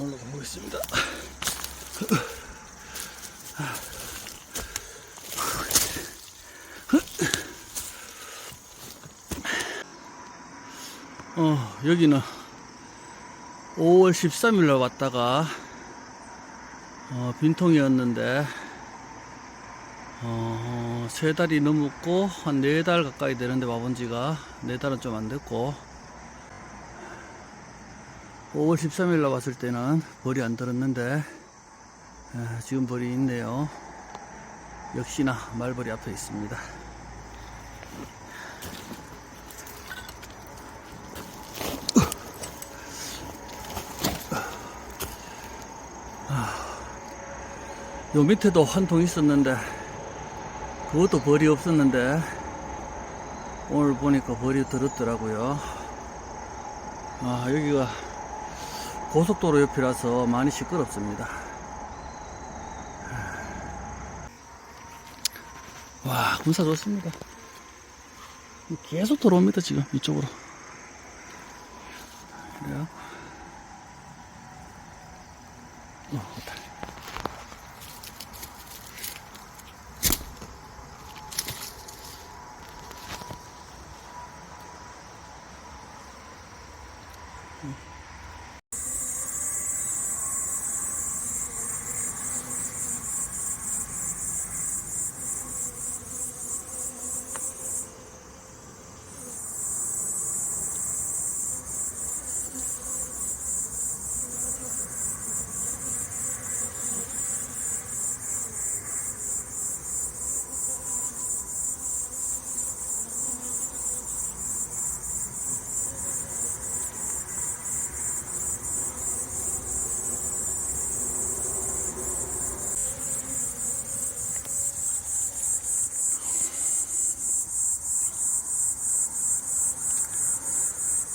올라가 보겠습니다. 어, 여기는 5월 13일날 왔다가 어, 빈통이었는데 어, 세 달이 넘었고 한 네 달 가까이 되는데 와본 지가 네 달은 좀 안 됐고 5월 13일 날 왔을 때는 벌이 안 들었는데 에, 지금 벌이 있네요. 역시나 말벌이 앞에 있습니다. 요 밑에도 한 통 있었는데 그것도 벌이 없었는데 오늘 보니까 벌이 들었더라고요. 아 여기가 고속도로 옆이라서 많이 시끄럽습니다. 와 군사 좋습니다. 계속 들어옵니다 지금 이쪽으로. 그래요? 어,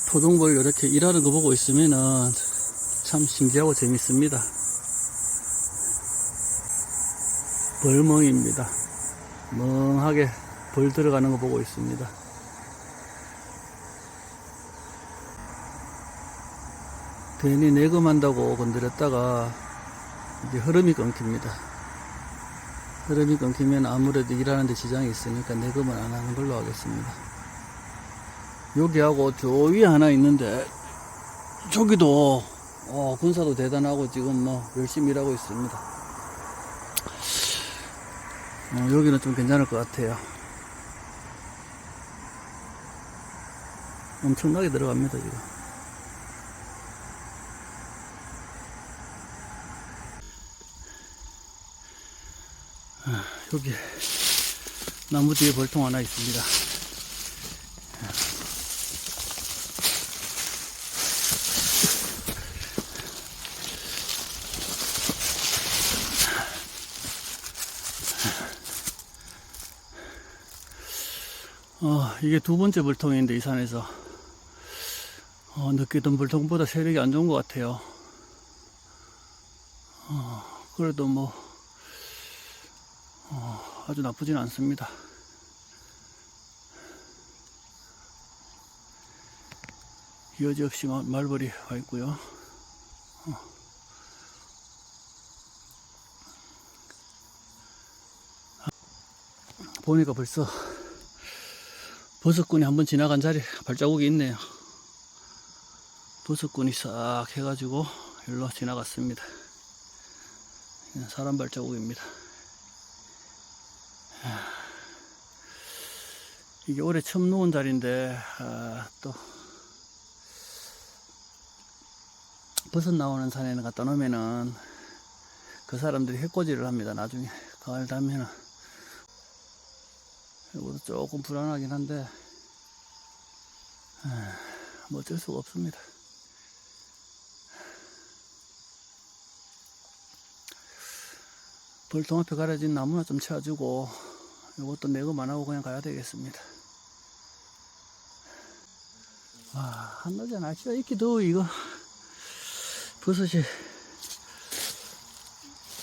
토종벌 이렇게 일하는 거 보고 있으면은 참 신기하고 재밌습니다. 벌멍입니다. 멍하게 벌 들어가는 거 보고 있습니다. 괜히 내금한다고 건드렸다가 이제 흐름이 끊깁니다. 흐름이 끊기면 아무래도 일하는데 지장이 있으니까 내금은 안 하는 걸로 하겠습니다. 여기하고 저 위에 하나 있는데 저기도 어, 군사도 대단하고 지금 뭐 열심히 일하고 있습니다. 어, 여기는 좀 괜찮을 것 같아요. 엄청나게 들어갑니다 지금. 아, 여기 나무 뒤에 벌통 하나 있습니다. 어, 이게 두 번째 불통인데 이 산에서 어, 느끼던 불통보다 세력이 안 좋은 것 같아요. 어, 그래도 뭐 어, 아주 나쁘진 않습니다. 여지없이 마- 말벌이 와 있고요. 어. 보니까 벌써 버섯꾼이 한번 지나간 자리 발자국이 있네요. 버섯꾼이 싹 해가지고 일로 지나갔습니다. 그냥 사람 발자국입니다. 하, 이게 올해 처음 놓은 자리인데 아, 또 버섯 나오는 산에는 갖다 놓으면은 그 사람들이 해코지를 합니다. 나중에 가을 되면은 조금 불안하긴 한데 아, 뭐 어쩔 수가 없습니다. 벌통 앞에 가려진 나무나 좀 쳐주고 이것도 안 하고 그냥 가야 되겠습니다. 와 한낮에 날씨가 이렇게 더워 이거 버섯이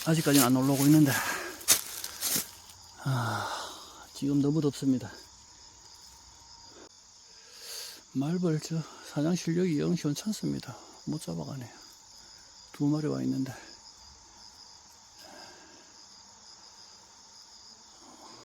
아직까지는 안 올라오고 있는데 아 지금 너무 덥습니다. 말벌 저 사장 실력이 영 시원찮습니다. 못 잡아가네요. 두 마리 와 있는데.